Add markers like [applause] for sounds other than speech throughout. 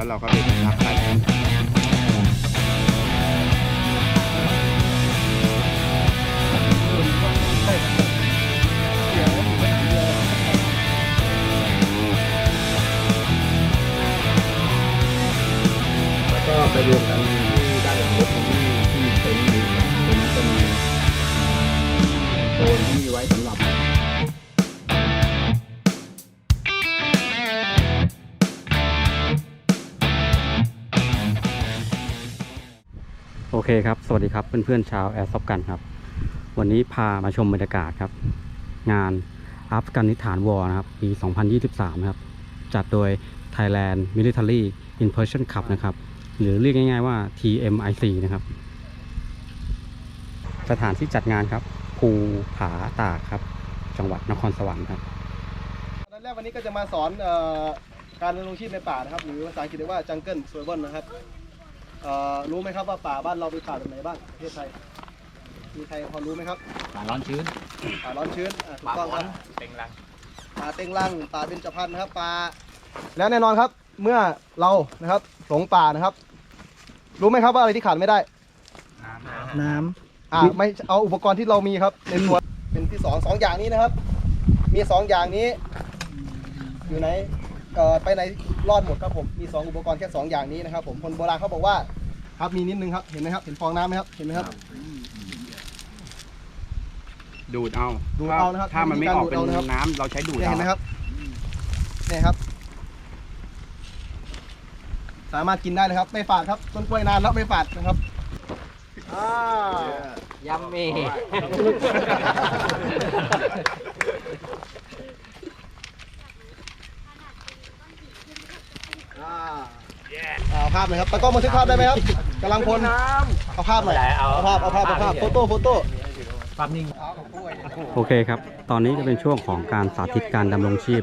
แล้วเราก็ไปพับใส่แล้วก็ไปรวมกันที่ด้านหลังรถของที่ที่เต็นท์อยู่ตรงนั้จะมีโซนที่ไว้สำหรับ คครับ สวัสดีครับเพื่อนๆชาวแอร์ซอฟกันครับ วันนี้พามาชมบรรยากาศครับ งานอัฟกานิสถานวอร์นะครับ ปี 2023 ครับ จัดโดย Thailand Military Immersion Cup นะครับ หรือเรียกง่ายๆว่า TMIC นะครับ สถานที่จัดงานครับ ภูผาตากครับ จังหวัดนครสวรรค์ครับตอนแรกวันนี้ก็จะมาสอนออการดำรงชีพในป่านะครับ หรือภาษาอังกฤษเรียกว่า jungle survival นะครับ เอ่อรู้ไหมครับว่าป่าบ้านเราเป็นป่าแบบไหนบ้างประเทศไทยมีใครพอรู้ไหมครับป่าร้อนชื้นป่าร้อนชื้นอะถูกต้องครับเต็งรังป่าเต็งรังป่าเบญจพรรณนะครับป่าและแน่นอนครับเมื่อเรานะครับหลงป่านะครับ รู้ไหมครับว่าอะไรที่ขาดไม่ได้ น้อ่าไม่เอาอุปกรณ์ที่เรามีครับในตัวเป็นที่สองสองอย่างนี้นะครับ มีสองอย่างนี้ อยู่ไหน เอ่อไปไหนรอดหมดครับผมมีสองอุปกรณ์แค่สองอย่างนี้นะครับผมคนโบราณเขาบอกว่าครับมีนิดนึงครับเห็นไหมครับเห็นฟองน้ำไหมครับเห็นไหมครับ ดูดเอาดูดเอานะครับถ้ามันไม่ออกเป็นดูดเอานะครับ น้ำเราใช้ดูดเนี่ยเอาเห็นไหมครับเนี่ยครับ สามารถกินได้เลยครับ ไม่ฝาดครับต้นกล้วยนานแล้วไม่ฝาดนะครับอ่าำยัมมี่ อ่า เอาภาพหน่อยครับตะกล้องบันทึกภาพได้ไหมครับกำลังพลเอาภาพหน่อยเอาภาพเอาภาพเอาภาพโฟโต้โฟโต้ความนิ่งโอเคครับ ตอนนี้ก็เป็นช่วงของการสาธิตการดำรงชีพ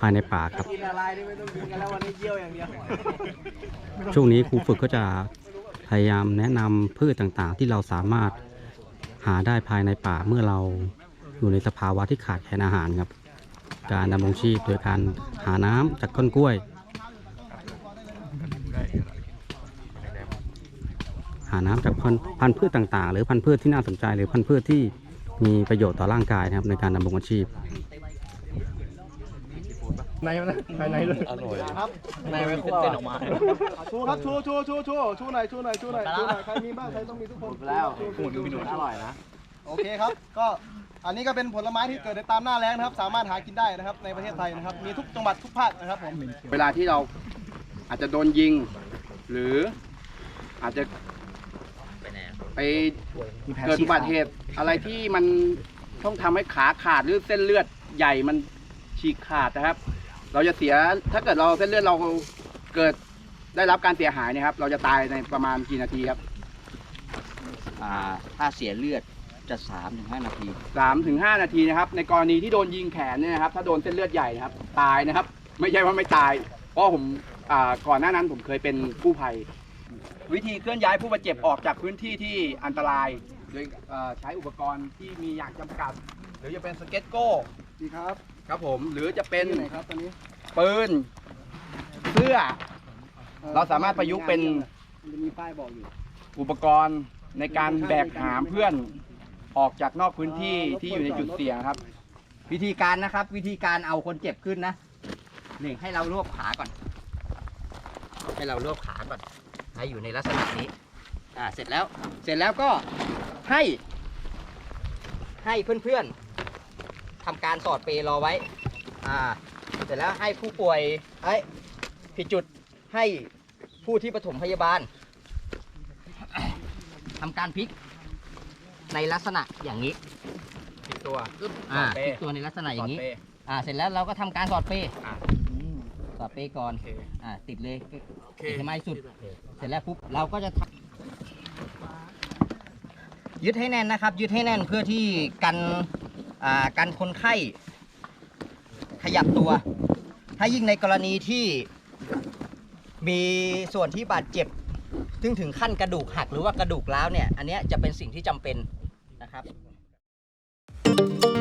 ภายในป่าครับกินอะไรนี่ไม่ต้องกินกันแล้ววันนี้เยี่ยวอย่างเดียวช่วงนี้ครูฝึกก็จะพยายามแนะนำพืชต่างๆ ที่เราสามารถหาได้ภายในป่าเมื่อเราอยู่ในสภาวะที่ขาดแคลนอาหารครับ การดำรงชีพโดยการหาน้ำจากต้นกล้วยาน้ำจากพันธุ์พันธุ์พืชต่างๆ หรือพันธุ์พืชที่น่าสนใจหรือพันธุ์พืชที่มีประโยชน์ต่อร่างกายนะครับในการดำรงอาชีพในมันนะภายในเลยครับในมันเป็นเส้นออกมาชูครับชูชูชูชูชูหน่อยชูหน่อยชูหน่อยชูหน่อยใครมีบ้างใครต้องมีทุกคนแล้วหูดูมีหนูอร่อยนะโอเคครับ ก็อันนี้ก็เป็นผลไม้ที่เกิดในตามหน้าแล้งนะครับ สามารถหากินได้นะครับ ในประเทศไทยนะครับ มีทุกจังหวัดทุกภาคนะครับผมเวลาที่เราอาจจะโดนยิง หรืออาจจะ ไปเกิดอุบัติเหตุอะไรที่มันต้องทำให้ขาขาดหรือเส้นเลือดใหญ่มันฉีกขาดนะครับ เราจะเสียถ้าเกิดเราเส้นเลือดเราเกิดได้รับการเสียหายเนะครับ เราจะตายในประมาณกี่นาทีครับอ่าถ้าเสียเลือดจะ3าถึงหนาทีสามถึงห้านาทีนะครับ ในกรณีที่โดนยิงแขนเนี่ยนะครับ ถ้าโดนเส้นเลือดใหญ่นะครับ ตายนะครับ ไม่ใช่ว่าไม่ตาย เพราะผมอ่าก่อนหน้านั้นผมเคยเป็นกู้ภัย วิธีเคลื่อนย้ายผู้บาดเจ็บออกจากพื้นที่ที่อันตรายโดยเอ่อใช้อุปกรณ์ที่มีอย่างจำกัด หรือจะเป็นสเก็ตโก้ดีครับครับผม หรือจะเป็นที่ไหนครับตอนนี้ปืนเสื้อเราสามารถประยุกต์เป็น มันจะมีป้ายบอกอยู่อุปกรณ์ในการแบกหามเพื่อนออกจากนอกพื้นที่ที่อยู่ในจุดเสี่ยงครับ วิธีการนะครับ วิธีการเอาคนเจ็บขึ้นนะหนึ่งให้เรารวบขาก่อน ให้เรารวบขาก่อน ให้อยู่ในลักษณะนี้อ่าเสร็จแล้วเสร็จแล้วก็ให้ ให้เพื่อนๆทำการสอดเปลรอไว้อ่าเสร็จแล้วให้ผู้ป่วยเอ้ยผิดจุดให้ผู้ที่ปฐมพยาบาลทำการพลิกในลักษณะอย่างนี้ติดตัวอ่าสอดเปพลิกตัวในลักษณะอย่างนี้สดเปอ่าเสร็จแล้วเราก็ทำการสอดเปอะ ต่อดเป้ก่อน อ่าติดเลยติดใหไมสุด เสร็จแล้วปุ๊บเราก็จะยึดให้แน่นนะครับ ยึดให้แน่นเพื่อที่กันอ่ากันคนไข้ขยับตัว ถ้ายิ่งในกรณีที่มีส่วนที่บาดเจ็บ ซึ่งถึงขั้นกระดูกหักหรือว่ากระดูกล้าวเนี่ย อันนี้จะเป็นสิ่งที่จำเป็นนะครับ Thank you.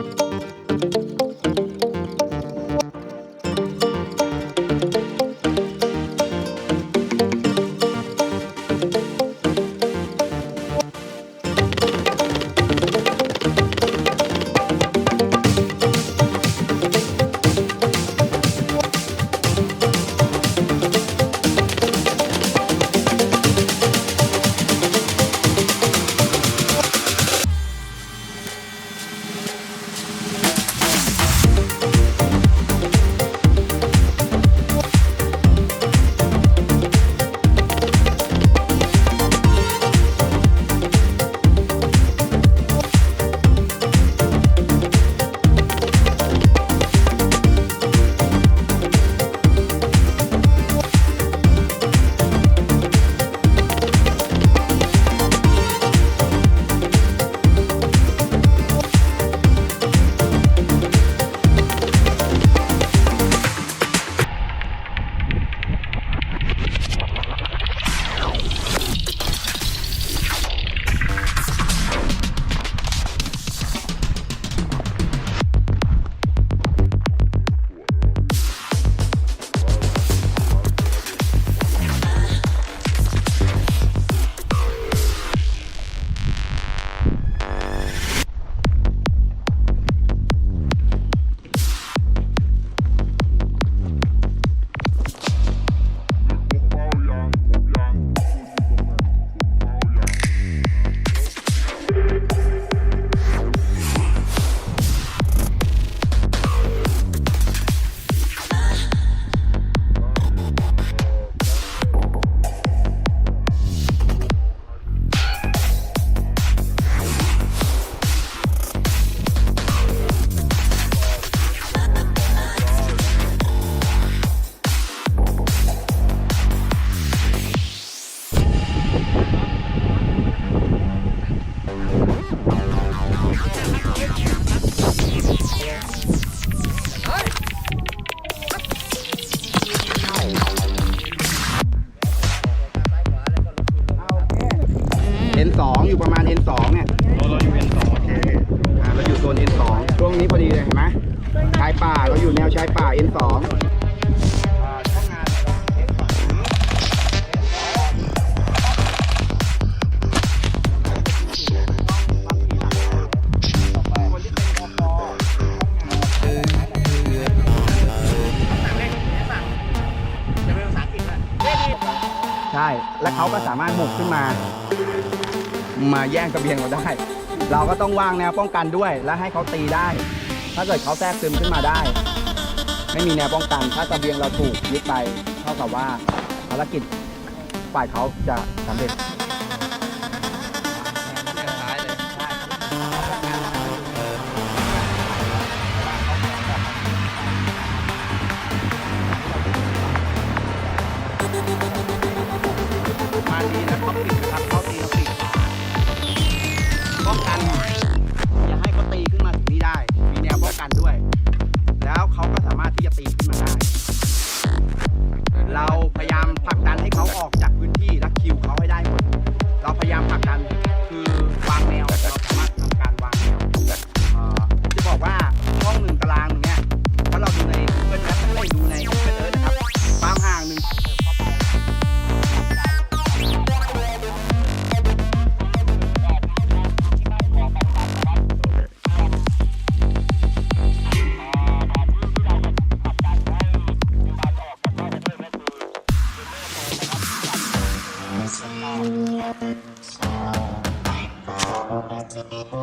ามารถบุกขึ้นมา มาแย่งกระเบียงเราได้ เราก็ต้องวางแนวป้องกันด้วย และให้เขาตีได้ ถ้าเกิดเขาแทรกซึมขึ้นมาได้ ไม่มีแนวป้องกัน ถ้ากระเบียงเราถูกยึดไป เท่ากับว่าภารกิจฝ่ายเขาจะสำเร็จ Uh-huh. [laughs]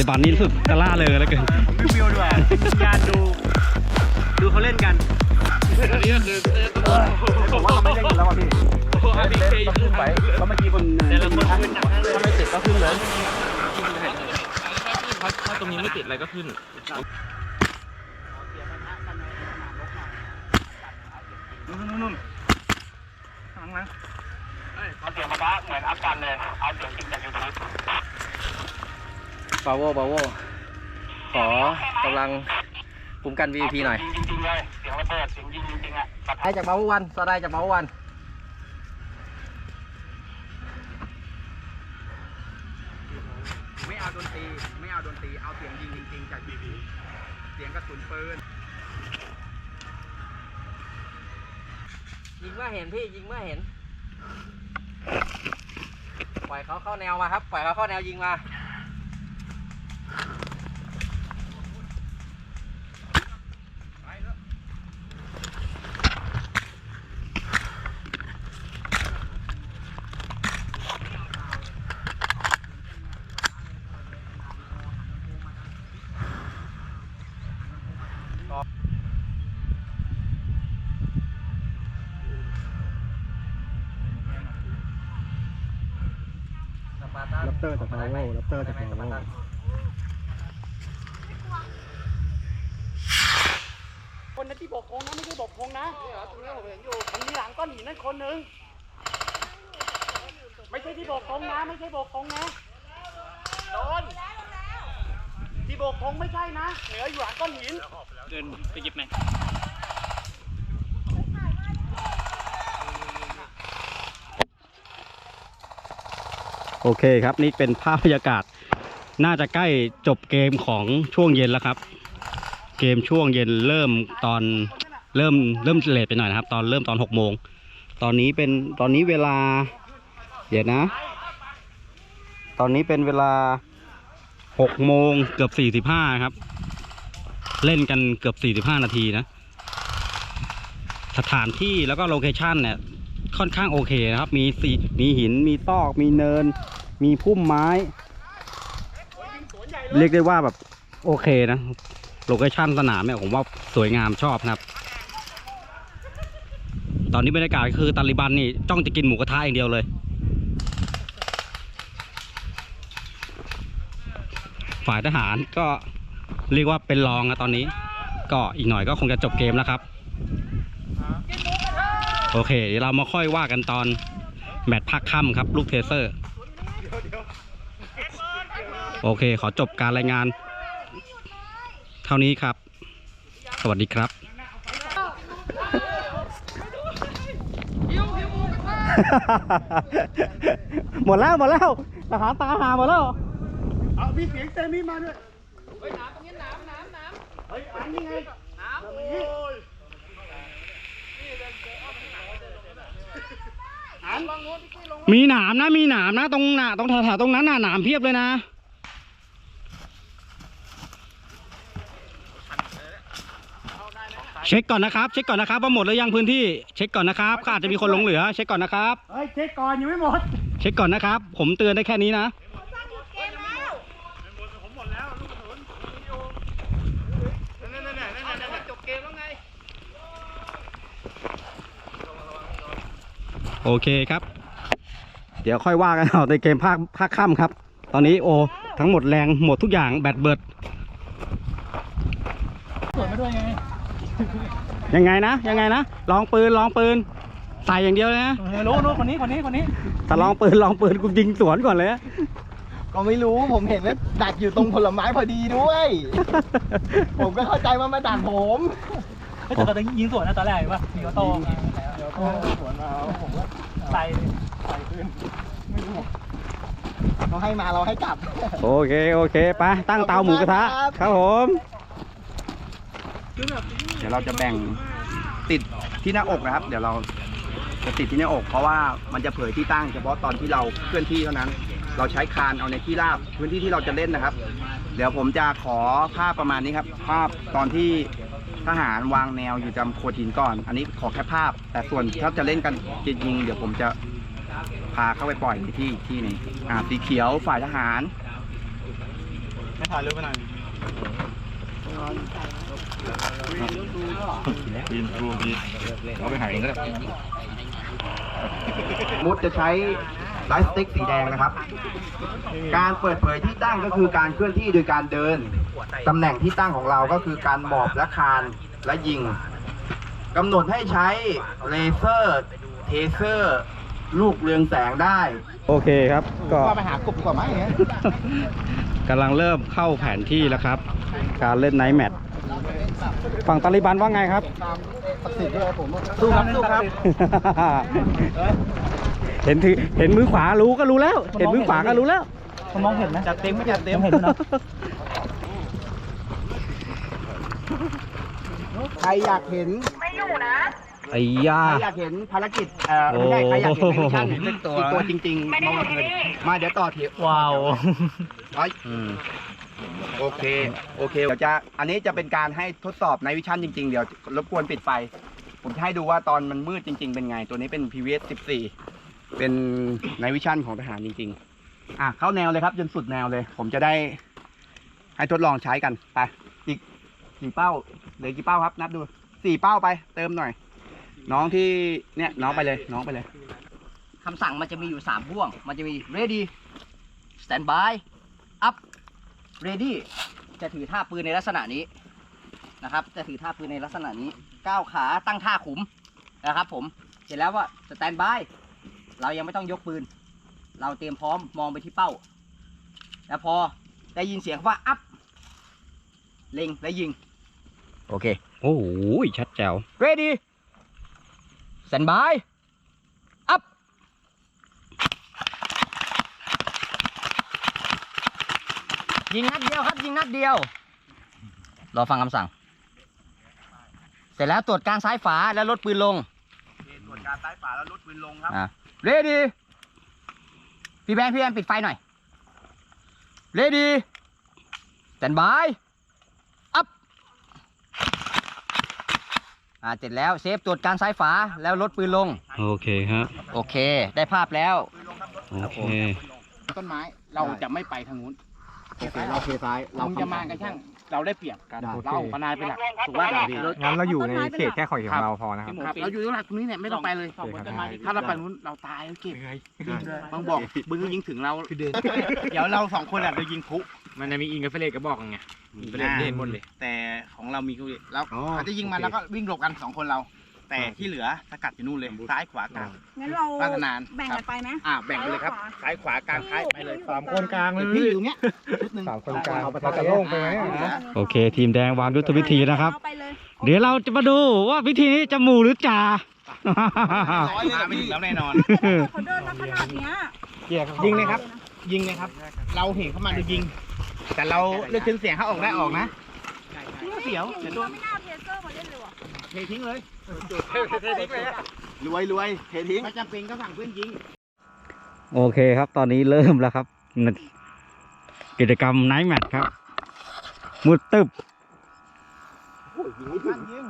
ลิบันนี่รู้สึกจะล่าเลยแล้วเกินวิววิวด้วยยานดู ดูเขาเล่นกันอันนี้ก็คือผมว่าเขาไม่เล่นกันแล้วอะพี่อาบีเคขึ้นไปเพราเมื่อกี้บนแต่ละคนขึ้นถ้าไม่ติดก็ขึ้นเลยถ้าตรงนี้ไม่ติดอะไรก็ขึ้นนู่นนู่นนู่นข้างหลังจากยูทูบาโวบาโวขอกำลังคุ้มกัน VIP หน่อยจริงๆเลยเสียงระเบิดเสียงยิงจริงๆอะได้จากบาโววันสได้จากบาโววันไม่เอาดนตรีไม่เอาดนตรีเอาเสียงยิงจริงๆจากบีบีเสียงกระสุนปืนยิงเมื่อเห็นพี่ยิงเมื่อเห็นปล่อยเขาเข้าแนวมาครับปล่อยเขาเข้าแนวยิงมา ลับเตอร์จากมาโวลับเตอร์จากมาโวคนนั้นที่บอกคงนะไม่ใช่บอกคงนะตรงนี้ผมเห็นอยู่มันมีหลังก้อนหินนั่นคนหนึ่งไม่ใช่ที่บอกคงนะ ไม่ใช่บอกคงนะโดนที่บอกคงไม่ใช่นะ เหนืออยู่หลังก้อนหินเดินไปหยิบไหม โอเคครับนี่เป็นภาพบรรยากาศ น่าจะใกล้จบเกมของช่วงเย็นแล้วครับ เกมช่วงเย็นเริ่มตอนเริ่มเริ่มเลทไปหน่อยนะครับ ตอนเริ่มตอนหกโมงตอนนี้เป็นตอนนี้เวลา เดี๋ยวนะ ตอนนี้เป็นเวลาหกโมงเกือบสี่สิบห้าครับ เล่นกันเกือบสี่สิบห้านาทีนะ สถานที่แล้วก็โลเคชันเนี่ย ค่อนข้างโอเคนะครับ มีสีมีหินมีซอกมีเนิน มีพุ่มไม้ เรียกได้ว่าแบบโอเคนะโลเคชั่นสนามเนี่ยผมว่าสวยงามชอบนะครับ ตอนนี้บรรยากาศคือตาลิบันนี่จ้องจะกินหมูกระทะอย่างเดียวเลยฝ่ายทหารก็เรียกว่าเป็นรองนะตอนนี้ ก็อีกหน่อยก็คงจะจบเกมแล้วครับ โอเคเดี๋ยวเรามาค่อยว่ากันตอนแมตช์พักค่ำครับ ลูกเทเซอร์ โอเค ขอจบการรายงาน เท่านี้ครับ สวัสดีครับหมดแล้วหมดแล้วทหารตาหาหมดแล้วเอามีเสียงเต็มมีมาด้วย มีหนามนะ มีหนามนะ ตรงหนาตรงแถวๆตรงนั้นน่ะหนามเพียบเลยนะเช็คก่อนนะครับ เช็คก่อนนะครับว่าหมดหรือยังพื้นที่เช็คก่อนนะครับก็อาจจะมีคนหลงเหลือ เช็คก่อนนะครับ เฮ้ยเช็คก่อนยังไม่หมด เช็คก่อนนะครับ ผมเตือนได้แค่นี้นะ จบเกมแล้วไง โอเคครับ เดี๋ยวค่อยว่ากันเอาในเกมภาคภาคค่ำครับ ตอนนี้โอ ทั้งหมดแรงหมดทุกอย่างแบตเบิดสวนมาด้วยไงยังไงนะยังไงนะลองปืนลองปืนใส่อย่างเดียวเลยนะเออรู้รู้คนนี้คนนี้คนนี้ถ้าลองปืนลองปืนกูยิงสวนก่อนเลยนะก็ไม่รู้ผมเห็นว่าดักอยู่ตรงผลไม้พอดีด้วย ผมก็เข้าใจว่ามาดักผมแต่ตอนนี้ยิงสวนนะตอนแรกเห็นป่ะมีออโต้เดี๋ยวก็สวนมาผมก็ ใส่ใส่ขึ้นไม่รู้เราให้มาเราให้กลับ โอเค โอเคไปตั้งเตาหมูกระทะ ครับผม เดี๋ยวเราจะแบ่งติดที่หน้าอกนะครับ เดี๋ยวเราจะติดที่หน้าอก เพราะว่ามันจะเผยที่ตั้งเฉพาะตอนที่เราเคลื่อนที่เท่านั้น เราใช้คานเอาในที่ราบพื้นที่ที่เราจะเล่นนะครับ เดี๋ยวผมจะขอภาพประมาณนี้ครับ ภาพตอนที่ ทหารวางแนวอยู่จำโขดหินก่อน อันนี้ขอแค่ภาพ แต่ส่วนถ้าจะเล่นกันจริงๆเดี๋ยวผมจะพาเข้าไปปล่อยในที่อีกที่หนึงอ่าสีเขียวฝ่ายทหารไม่ถ่ายรูปไปหน่อยบินรูบินเอาไปหายเองก็ได้มุดจะใช้ ไลท์สติ๊กสีแดงนะครับ การเปิดเผยที่ตั้งก็คือการเคลื่อนที่โดยการเดิน ตำแหน่งที่ตั้งของเราก็คือการหมอบและคานและยิงกำหนดให้ใช้เลเซอร์เทเซอร์ ลูกเรืองแสงได้ โอเคครับ ก็ ว่าไปหากบดีกว่าไหมอย่างเงี้ยกำลังเริ่มเข้าแผนที่แล้วครับ การเล่นไนท์แมทฝั่งตาลิบันว่าไงครับศักดิ์สิทธิ์ด้วยครับผมสู้ครับสู้ครับ เห็นถือเห็นมือขวารู้ก็รู้แล้ว เห็นมือขวาก็รู้แล้ว มองเห็นไหมจัดเต็มไม่จัดเต็มเห็นนะใครอยากเห็นไอ้ย่า ใครอยากเห็นภารกิจเอ่อไม่ใช่ใครอยากเห็นในมิชชั่นโอ้โหเป็นตัวตัวจริงๆมาเลยมาเดี๋ยวต่อเถียวว้าว ร้อยโอเค โอเคเดี๋ยวจะอันนี้จะเป็นการให้ทดสอบในวิชั่นจริง ๆ เดี๋ยวรบกวนปิดไฟ ผมจะให้ดูว่าตอนมันมืดจริง ๆ เป็นไง ตัวนี้เป็น PVS 14 เป็นในวิชั่นของทหารจริง ๆ อะเข้าแนวเลยครับ จนสุดแนวเลย ผมจะได้ให้ทดลองใช้กันไปอีกกี่เป้าเหลือกี่เป้าครับ นับดูสี่เป้าไป เติมหน่อย น้องที่เนี่ยน้องไปเลย น้องไปเลยคำสั่งมันจะมีอยู่สามพ่วง มันจะมี ready stand by up ready จะถือท่าปืนในลักษณะนี้นะครับ จะถือท่าปืนในลักษณะนี้ก้าวขาตั้งท่าขุมนะครับ ผมเสร็จแล้วว่า stand by เรายังไม่ต้องยกปืน เราเตรียมพร้อมมองไปที่เป้า แล้วพอได้ยินเสียงว่า up เล็งและยิง โอเค โอ้โหชัดแจ๋ว ready stand by up ยิงนัดเดียวครับ ยิงนัดเดียว รอฟังคำสั่ง เสร็จแล้วตรวจการซ้ายฝาแล้วลดปืนลงส่วนการซ้ายฝาแล้วลดปืนลงครับ อะ ready พี่แบงค์พี่แบงค์ปิดไฟหน่อย ready stand by up อ่าเสร็จแล้วเซฟตรวจการซ้ายฝาแล้วลดปืนลง โอเคครับ โอเค ได้ภาพแล้ว โอเค ต้นไม้เราจะไม่ไปทางนู้นโอเคเราเทซ้ายเราจะมากันช่าง เราได้เปรียบกันได้เราพนายเป็นหลักถูกว่างั้นเราอยู่ในเขตแค่ของของเราพอนะครับ ครับเราอยู่ตรงหลักตรงนี้เนี่ยไม่ต้องไปเลยถ้าเราไปนู้นเราตายเก็บบางบอกบึ้งยิงถึงเราเดี๋ยวเราสองคนอะจะยิงพลุมันจะมีอิงกับเฟรนก็บอกไงอิงกับเฟรนเห็นหมดเลย แต่ของเรามีกูแล้วอ๋อเขาจะยิงมันโอเคแล้วก็วิ่งหลบกันสองคนเรา แต่ที่เหลือสกัดอยู่นู่นเลยซ้ายขวากลาง งั้นเราราชนาน แบ่งครักับนไปไหม อ่าแบ่งไปเลยครับซ้ายขวากลางท้ายไปเลยสามคนกลางเลยพี่อยู่ตรงเนี้ยชุดหนึ่งสามคนกลางเราจะโล่งไปไหมโอเค ทีมแดงวางยุทธวิธีนะครับเอาไปเลยเดี๋ยวเราจะมาดูว่าวิธีนี้จะหมู่หรือจ่าร้อยเลยมาไม่ถึงแล้วแน่นอนเขาเดินมาขนาดเนี้ยยิงเลยครับ ยิงเลยครับ เราเห็นเข้ามาจะยิง แต่เราเลือกชิ้นเสียงเขาออกได้ออกนะเสียวเดี๋ยวโดนไม่น่าเอาเทเซอร์มาเล่นเลยว่ะเททิ้งเลย รวยรวยเททิ้งไม่จำเป็นก็สั่งเพื่อนยิง โอเคครับ ตอนนี้เริ่มแล้วครับ กิจกรรมไนท์แมทครับมุดตึบยืน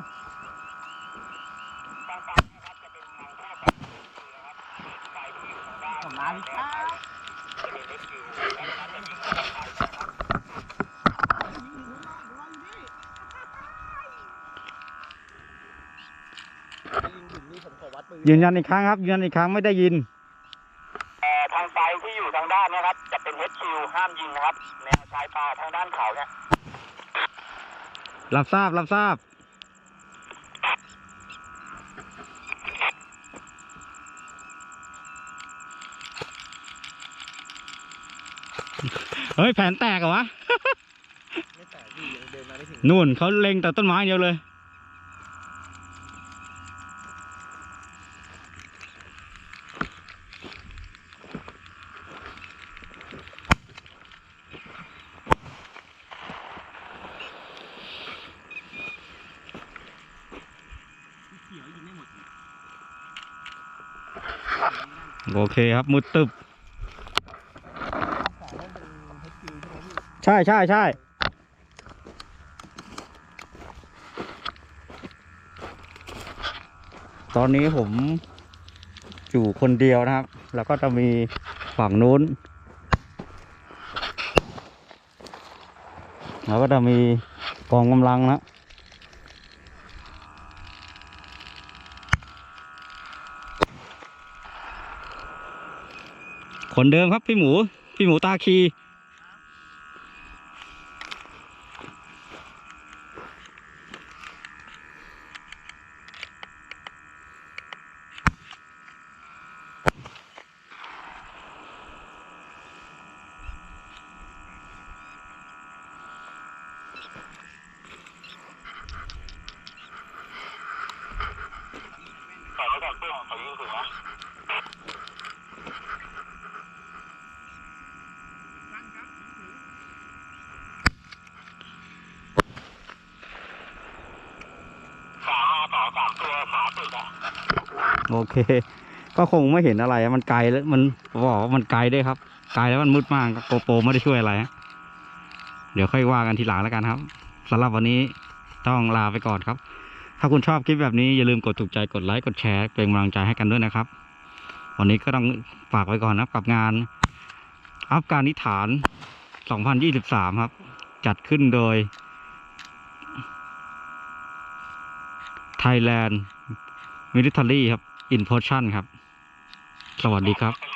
ยันอีกครั้งครับ ยืนยันอีกครั้งไม่ได้ยินทางไฟที่อยู่ทางด้านนะครับ จะเป็น HQ ห้ามยิงนะครับแนวชายป่าทางด้านเขาเนี่ยรับทราบรับทราบ เฮ้ยแผนแตกเหรอวะนู่นเขาเล็งแต่ต้นไม้อย่างเดียวเลย โอเคครับมุดตึบ ใช่ใช่ใช่ตอนนี้ผมอยู่คนเดียวนะครับ แล้วก็จะมีฝั่งนู้น แล้วก็จะมีกองกำลังนะ คนเดิมครับพี่หมู พี่หมูตาคี ใส่ไว้ก่อนเพื่อนเขายิงถึงนะ ขามาต่อสามตัวขาติดอะ โอเค ก็คงไม่เห็นอะไรมันไกลแล้วมันบอกว่ามันไกลด้วยครับ ไกลแล้วมันมืดมากโกโปรไม่ได้ช่วยอะไรเดี๋ยวค่อยว่ากันทีหลังแล้วกันครับสำหรับวันนี้ต้องลาไปก่อนครับ ถ้าคุณชอบคลิปแบบนี้อย่าลืมกดถูกใจกดไลค์กดแชร์เป็นกำลังใจให้กันด้วยนะครับ วันนี้ก็ต้องฝากไว้ก่อนนะครับกับงานอัฟกานิสถาน 2023 ครับ จัดขึ้นโดย Thailand Military ครับ In Potion ครับ สวัสดีครับ